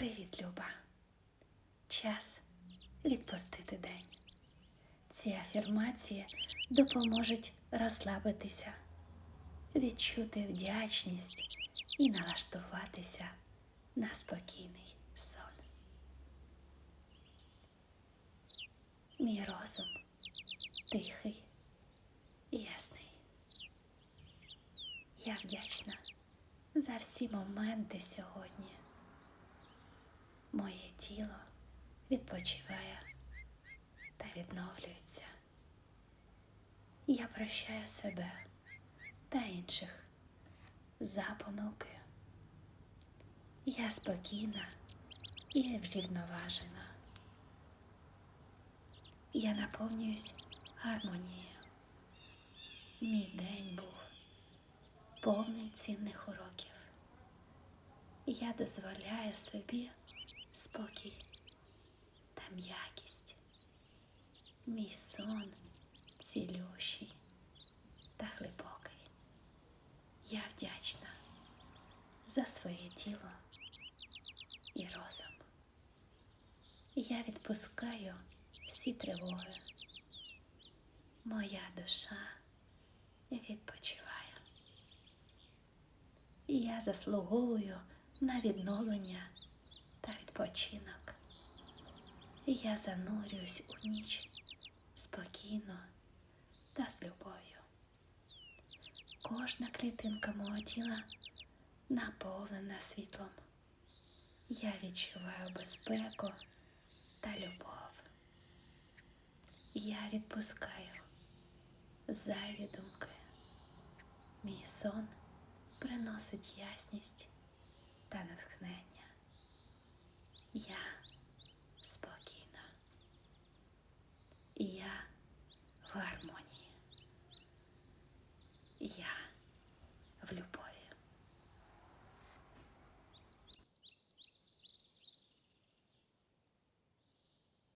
Привіт, Люба. Час відпустити день. Ці афірмації допоможуть розслабитися, відчути вдячність і налаштуватися на спокійний сон. Мій розум тихий ясний. Я вдячна за всі моменти сьогодні. Тіло відпочиває та відновлюється. Я прощаю себе та інших за помилки. Я спокійна і врівноважена. Я наповнююсь гармонією. Мій день був повний цінних уроків. Я дозволяю собі спокій та м'якість. Мій сон цілющий та глибокий. Я вдячна за своє тіло і розум. Я відпускаю всі тривоги. Моя душа відпочиває. Я заслуговую на відновлення відпочинок. Я занурююсь у ніч спокійно та з любов'ю. Кожна клітинка мого тіла наповнена світлом. Я відчуваю безпеку та любов. Я відпускаю зайві думки. Мій сон приносить ясність та натхнення. Я спокійна. Я в гармонії. Я в любові.